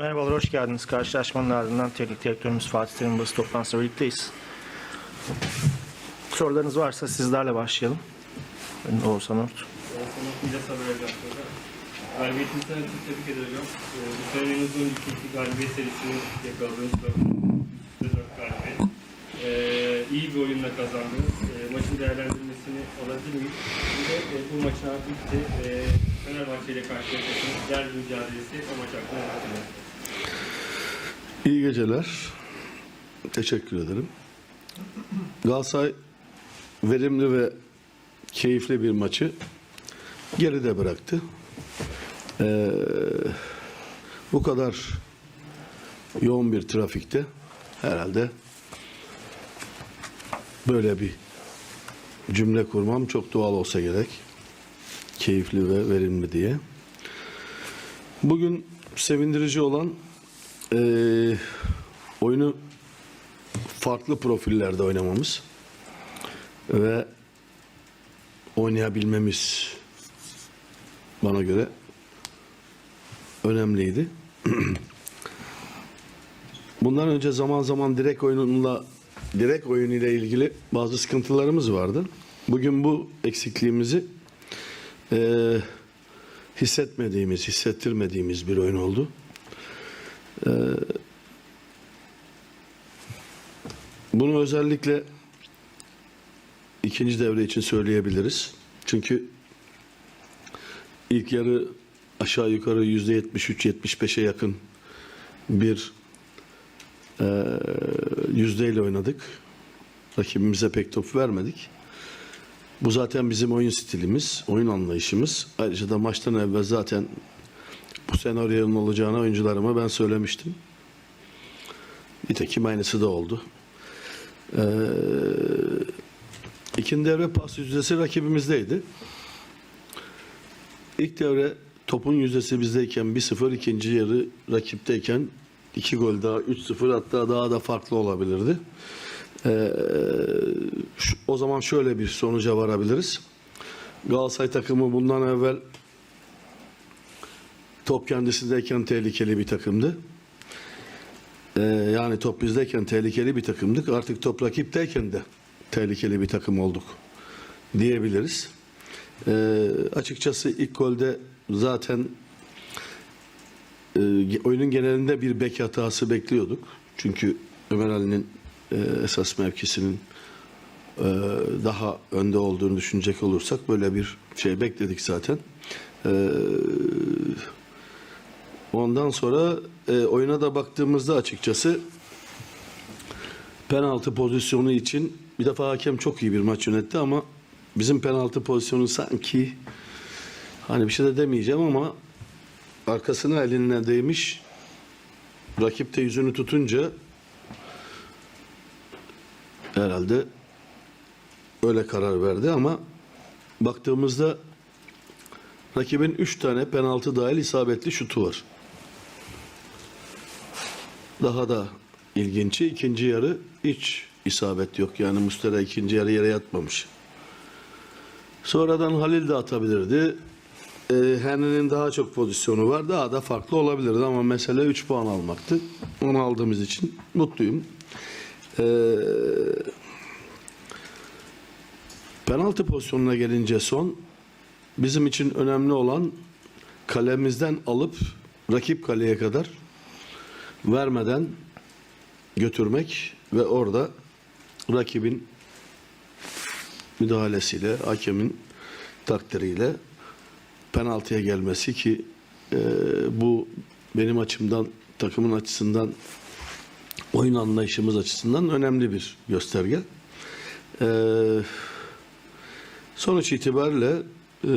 Merhabalar, hoş geldiniz. Karşılaşmanın ardından teknik direktörümüz Fatih Terim basın toplantısında birlikteyiz. Sorularınız varsa sizlerle başlayalım. Ben Oğuzhan Ort. Sanat Milas Haber Ajansı'nda. Galibiyetinizden ötürü tebrik ederim. Ee, bu sene en uzun ikinci galibiyet serisini yakaladınız. Dört, galibiyet. Ee, iyi bir oyunla kazandınız. Ee, maçın değerlendirmesini alabilir miyiz? Bir de e, bu maçın artık bitti. Ee, Fenerbahçe ile karşılaştığınız derbi mücadelesi o maç hakkında? İyi geceler. Teşekkür ederim. Galatasaray verimli ve keyifli bir maçı geride bıraktı. Ee, bu kadar yoğun bir trafikte herhalde böyle bir cümle kurmam çok doğal olsa gerek. Keyifli ve verimli diye. Bugün sevindirici olan ee, oyunu farklı profillerde oynamamız ve oynayabilmemiz bana göre önemliydi. Bundan önce zaman zaman direkt oyunla direkt oyun ile ilgili bazı sıkıntılarımız vardı. Bugün bu eksikliğimizi eee, hissetmediğimiz, hissettirmediğimiz bir oyun oldu. Bunu özellikle ikinci devre için söyleyebiliriz. Çünkü ilk yarı aşağı yukarı yüzde 73-75'e yakın bir eee, yüzdeyle oynadık. Rakibimize pek top vermedik. Bu zaten bizim oyun stilimiz, oyun anlayışımız. Ayrıca da maçtan evvel zaten bu senaryonun olacağını oyuncularıma ben söylemiştim. Nitekim aynısı da oldu. Ee, ikinci devre pas yüzdesi rakibimizdeydi. İlk devre topun yüzdesi bizdeyken 1-0, ikinci yarı rakipteyken 2 gol daha 3-0 hatta daha da farklı olabilirdi. Ee, şu- o zaman şöyle bir sonuca varabiliriz. Galatasaray takımı bundan evvel top kendisindeyken tehlikeli bir takımdı. Ee, yani top bizdeyken tehlikeli bir takımdık. Artık top rakipteyken de tehlikeli bir takım olduk diyebiliriz. Ee, açıkçası ilk golde zaten e, oyunun genelinde bir bek hatası bekliyorduk. Çünkü Ömer Ali'nin e, esas mevkisinin e, daha önde olduğunu düşünecek olursak böyle bir şey bekledik zaten. Ee, Ondan sonra e, oyuna da baktığımızda açıkçası penaltı pozisyonu için bir defa hakem çok iyi bir maç yönetti ama bizim penaltı pozisyonu sanki hani bir şey de demeyeceğim ama arkasına eline değmiş rakip de yüzünü tutunca herhalde öyle karar verdi ama baktığımızda rakibin 3 tane penaltı dahil isabetli şutu var. Daha da ilginci ikinci yarı hiç isabet yok. Yani Mustera ikinci yarı yere yatmamış. Sonradan Halil de atabilirdi. Ee, Henry'nin daha çok pozisyonu var. Daha da farklı olabilirdi ama mesele 3 puan almaktı. Onu aldığımız için mutluyum. Ee, penaltı pozisyonuna gelince son bizim için önemli olan kalemizden alıp rakip kaleye kadar vermeden götürmek ve orada rakibin müdahalesiyle, hakemin takdiriyle penaltıya gelmesi ki e, bu benim açımdan, takımın açısından, oyun anlayışımız açısından önemli bir gösterge. E, sonuç itibariyle e,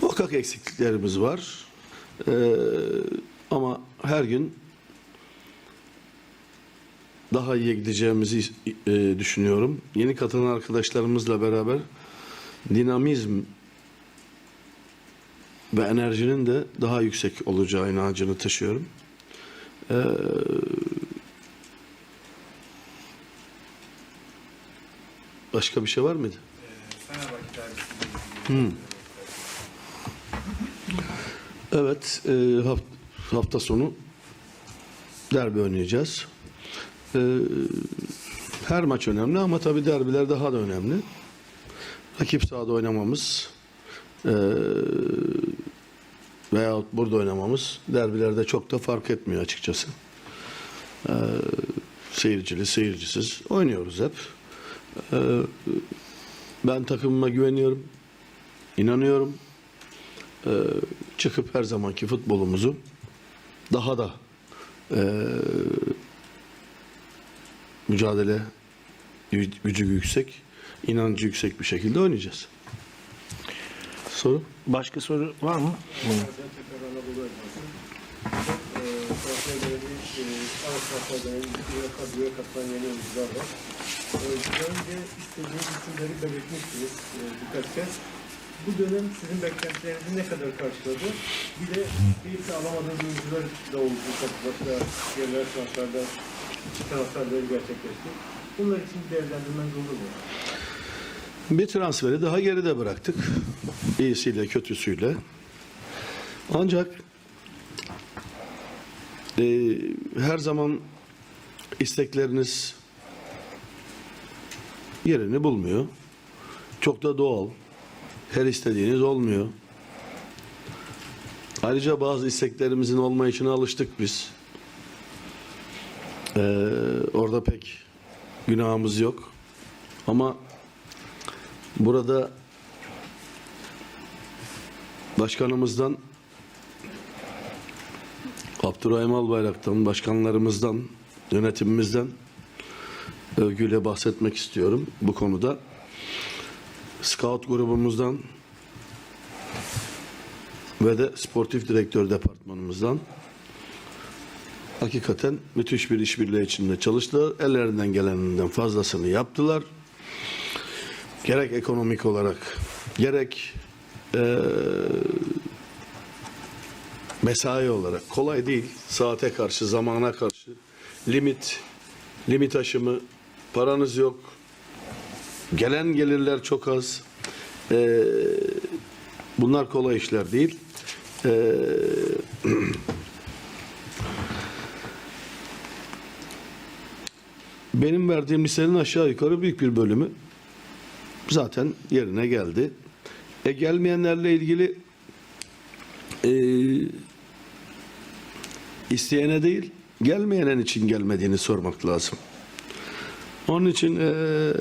muhakkak eksikliklerimiz var. E, ama her gün daha iyi gideceğimizi e, düşünüyorum. Yeni katılan arkadaşlarımızla beraber dinamizm ve enerjinin de daha yüksek olacağı inancını taşıyorum. Ee, başka bir şey var mıydı? İlgili. Evet, e, haft- hafta sonu derbi oynayacağız. E, her maç önemli ama tabii derbiler daha da önemli. Rakip sahada oynamamız e, veyahut burada oynamamız derbilerde çok da fark etmiyor açıkçası. E, seyircili, seyircisiz oynuyoruz hep. E, ben takımıma güveniyorum, inanıyorum. E, çıkıp her zamanki futbolumuzu daha da e, mücadele gü- gücü yüksek, inancı yüksek bir şekilde oynayacağız. Soru? Başka soru var mı? Buyurun. tekrar Anadolu Elması. Transfer dönemi, ara transfer dönemi, bir kadroya katılan yeni oyuncular var. E, Daha önce istediğiniz isimleri belirtmiştiniz e, birkaç kez. Bu dönem sizin beklentilerinizi ne kadar karşıladı? Bir de birlikte alamadığınız oyuncular da oldu. Başka yerlere transferler, transferleri gerçekleşti. Bunlar için bir değerlendirmeniz olur mu? Bir transferi daha geride bıraktık. İyisiyle kötüsüyle. Ancak e, her zaman istekleriniz yerini bulmuyor. Çok da doğal. Her istediğiniz olmuyor. Ayrıca bazı isteklerimizin olmayışına alıştık biz. E, orada pek günahımız yok. Ama Burada başkanımızdan Abdurrahim Albayrak'tan, başkanlarımızdan, yönetimimizden övgüyle bahsetmek istiyorum bu konuda. Scout grubumuzdan ve de sportif direktör departmanımızdan hakikaten müthiş bir işbirliği içinde çalıştılar. Ellerinden geleninden fazlasını yaptılar gerek ekonomik olarak gerek eee, mesai olarak kolay değil. Saate karşı, zamana karşı limit, limit aşımı, paranız yok. Gelen gelirler çok az. Eee, bunlar kolay işler değil. Eee, benim verdiğim listenin aşağı yukarı büyük bir bölümü zaten yerine geldi. E gelmeyenlerle ilgili e, isteyene değil, gelmeyenin için gelmediğini sormak lazım. Onun için e,